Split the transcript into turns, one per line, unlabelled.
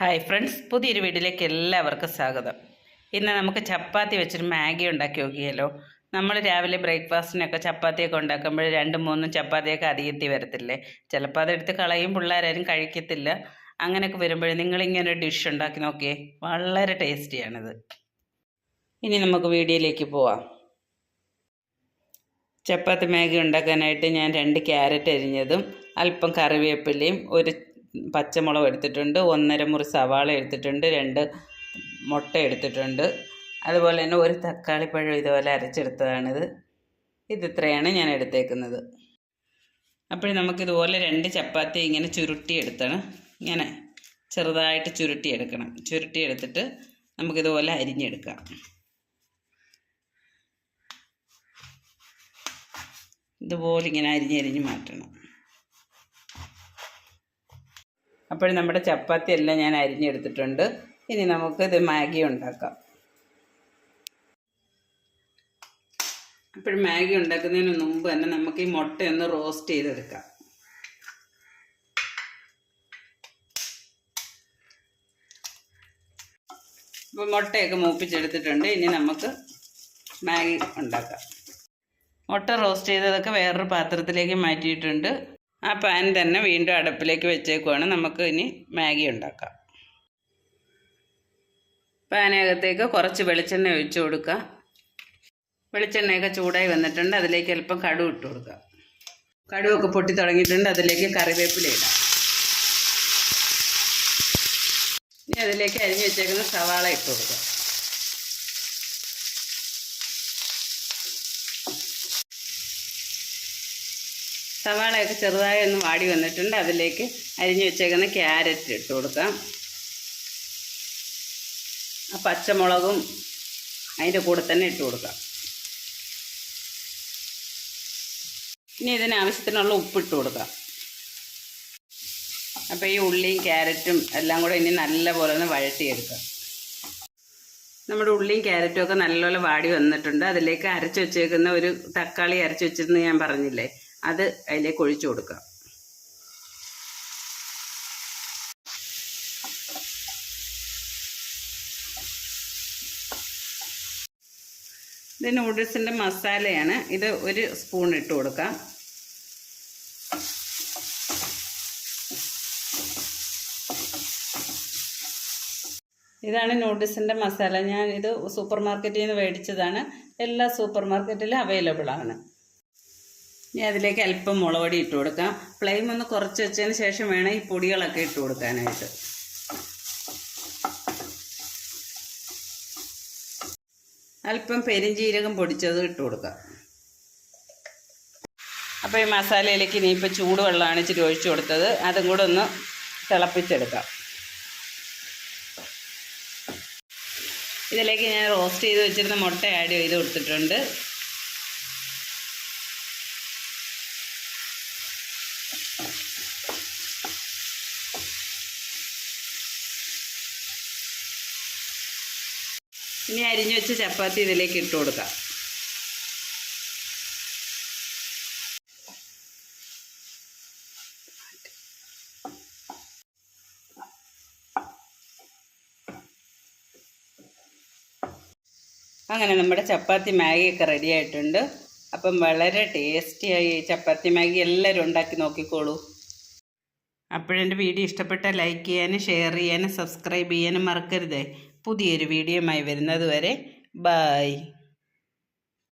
Hi friends പുതിയൊരു വീട്ടിലേക്ക് എല്ലാവർക്കും സ്വാഗതം. ഇന്ന് നമുക്ക് ചപ്പാത്തി വെച്ചൊരു മാഗി ഉണ്ടാക്കി നോക്കിയല്ലോ. നമ്മൾ രാവിലെ ബ്രേക്ക്ഫാസ്റ്റിനൊക്കെ ചപ്പാത്തിയൊക്കെ ഉണ്ടാക്കുമ്പോൾ രണ്ടും മൂന്നും ചപ്പാത്തിയൊക്കെ അധികത്തി വരത്തില്ലേ? ചിലപ്പോൾ അതെടുത്ത് കളയും പിള്ളേരാരും കഴിക്കത്തില്ല. അങ്ങനെയൊക്കെ വരുമ്പോൾ നിങ്ങളിങ്ങനെ ഡിഷ് ഉണ്ടാക്കി നോക്കിയേ. വളരെ ടേസ്റ്റിയാണിത്. ഇനി നമുക്ക് വീഡിയോയിലേക്ക് പോവാം. ചപ്പാത്തി മാഗി ഉണ്ടാക്കാനായിട്ട് ഞാൻ രണ്ട് ക്യാരറ്റ് അരിഞ്ഞതും അല്പം കറിവേപ്പിലയും ഒരു പച്ചമുളക് എടുത്തിട്ടുണ്ട് ഒന്നര മുറി സവാള എടുത്തിട്ടുണ്ട് രണ്ട് മുട്ട എടുത്തിട്ടുണ്ട്. അതുപോലെ തന്നെ ഒരു തക്കാളിപ്പഴം ഇതുപോലെ അരച്ചെടുത്തതാണിത്. ഇത് ഇത്രയാണ് ഞാൻ എടുത്തേക്കുന്നത്. അപ്പോൾ നമുക്കിതുപോലെ രണ്ട് ചപ്പാത്തി ഇങ്ങനെ ചുരുട്ടി എടുത്തണം ഇങ്ങനെ ചെറുതായിട്ട് ചുരുട്ടി എടുക്കണം ചുരുട്ടി എടുത്തിട്ട് നമുക്കിതുപോലെ അരിഞ്ഞെടുക്കാം. ഇതുപോലെ ഇങ്ങനെ അരിഞ്ഞരിഞ്ഞ് മാറ്റണം. അപ്പോൾ നമ്മുടെ ചപ്പാത്തി എല്ലാം ഞാൻ അരിഞ്ഞെടുത്തിട്ടുണ്ട്. ഇനി നമുക്ക് ഇത് മാഗി ഉണ്ടാക്കാം. അപ്പോൾ മാഗി ഉണ്ടാക്കുന്നതിന് മുമ്പ് തന്നെ നമുക്ക് ഈ മുട്ടയൊന്ന് റോസ്റ്റ് ചെയ്തെടുക്കാം. അപ്പോൾ മുട്ടയൊക്കെ മൂപ്പിച്ചെടുത്തിട്ടുണ്ട്. ഇനി നമുക്ക് മാഗി ഉണ്ടാക്കാം. മുട്ട റോസ്റ്റ് ചെയ്തതൊക്കെ വേറൊരു പാത്രത്തിലേക്ക് മാറ്റിയിട്ടുണ്ട്. ആ പാൻ തന്നെ വീണ്ടും അടുപ്പിലേക്ക് വെച്ചേക്കുവാണ്. നമുക്ക് ഇനി മാഗി ഉണ്ടാക്കാം. പാനകത്തേക്ക് കുറച്ച് വെളിച്ചെണ്ണ ഒഴിച്ചു കൊടുക്കുക. വെളിച്ചെണ്ണയൊക്കെ ചൂടായി വന്നിട്ടുണ്ട്. അതിലേക്ക് അല്പം കടുവ് ഇട്ട് കൊടുക്കുക. കടുവൊക്കെ പൊട്ടി തുടങ്ങിയിട്ടുണ്ട്. അതിലേക്ക് കറിവേപ്പില ഇടാം. ഇനി അതിലേക്ക് അരിഞ്ഞു വെച്ചേക്കുന്ന സവാള ഇട്ട് കൊടുക്കുക. സവാളയൊക്കെ ചെറുതായി ഒന്ന് വാടി വന്നിട്ടുണ്ട്. അതിലേക്ക് അരിഞ്ഞു വെച്ചേക്കുന്ന ക്യാരറ്റ് ഇട്ട് കൊടുക്കാം. ആ പച്ചമുളകും അതിന്റെ കൂടെ തന്നെ ഇട്ട് കൊടുക്കാം. ഇനി ഇതിന് ആവശ്യത്തിനുള്ള ഉപ്പിട്ട് കൊടുക്കാം. അപ്പോൾ ഈ ഉള്ളിയും ക്യാരറ്റും എല്ലാം കൂടെ ഇനി നല്ലപോലെ ഒന്ന് വഴട്ടിയെടുക്കാം നമ്മുടെ ഉള്ളിയും ക്യാരറ്റും ഒക്കെ നല്ലപോലെ വാടി വന്നിട്ടുണ്ട്. അതിലേക്ക് അരച്ചു വെച്ചേക്കുന്ന ഒരു തക്കാളി അരച്ചു വെച്ചിരുന്നു ഞാൻ പറഞ്ഞില്ലേ? അത് അതിലേക്ക് ഒഴിച്ചു കൊടുക്കുക. ഇത് നൂഡിൽസിന്റെ മസാലയാണ്. ഇത് ഒരു സ്പൂൺ ഇട്ട് കൊടുക്കാം ഇതാണ് നൂഡിൽസിന്റെ മസാല. ഞാൻ ഇത് സൂപ്പർ മാർക്കറ്റിൽ നിന്ന് മേടിച്ചതാണ്. എല്ലാ സൂപ്പർ മാർക്കറ്റിലും അവൈലബിൾ ആണ്. ഇനി അതിലേക്ക് അല്പം മുളക് ഇട്ട് കൊടുക്കാം. ഫ്ലെയിം ഒന്ന് കുറച്ച് വെച്ചതിന് ശേഷം വേണം ഈ പൊടികളൊക്കെ ഇട്ട് കൊടുക്കാനായിട്ട്. അല്പം പെരിഞ്ജീരകം പൊടിച്ചത് ഇട്ട് കൊടുക്കാം. അപ്പോൾ ഈ മസാലയിലേക്ക് ഇനിയിപ്പോൾ ചൂടുവെള്ളമാണ് ഇച്ചിരി ഒഴിച്ചു കൊടുത്തത്. അതും കൂടെ ഒന്ന് തിളപ്പിച്ചെടുക്കാം. ഇതിലേക്ക് ഞാൻ റോസ്റ്റ് ചെയ്ത് വെച്ചിരുന്ന മുട്ട ആഡ് ചെയ്ത് കൊടുത്തിട്ടുണ്ട്. ഇനി അരിഞ്ഞു വെച്ച ചപ്പാത്തി ഇതിലേക്ക് ഇട്ട് കൊടുക്കാം. അങ്ങനെ നമ്മുടെ ചപ്പാത്തി മാഗിയൊക്കെ റെഡി ആയിട്ടുണ്ട്. അപ്പം വളരെ ടേസ്റ്റിയായി ചപ്പാത്തി മാഗി എല്ലാവരും ഉണ്ടാക്കി നോക്കിക്കോളൂ. അപ്പോഴെന്റെ വീഡിയോ ഇഷ്ടപ്പെട്ടാൽ ലൈക്ക് ചെയ്യാനും ഷെയർ ചെയ്യാനും സബ്സ്ക്രൈബ് ചെയ്യാനും മറക്കരുതേ. പുതിയൊരു വീഡിയോയുമായി വരുന്നത് വരെ ബായ്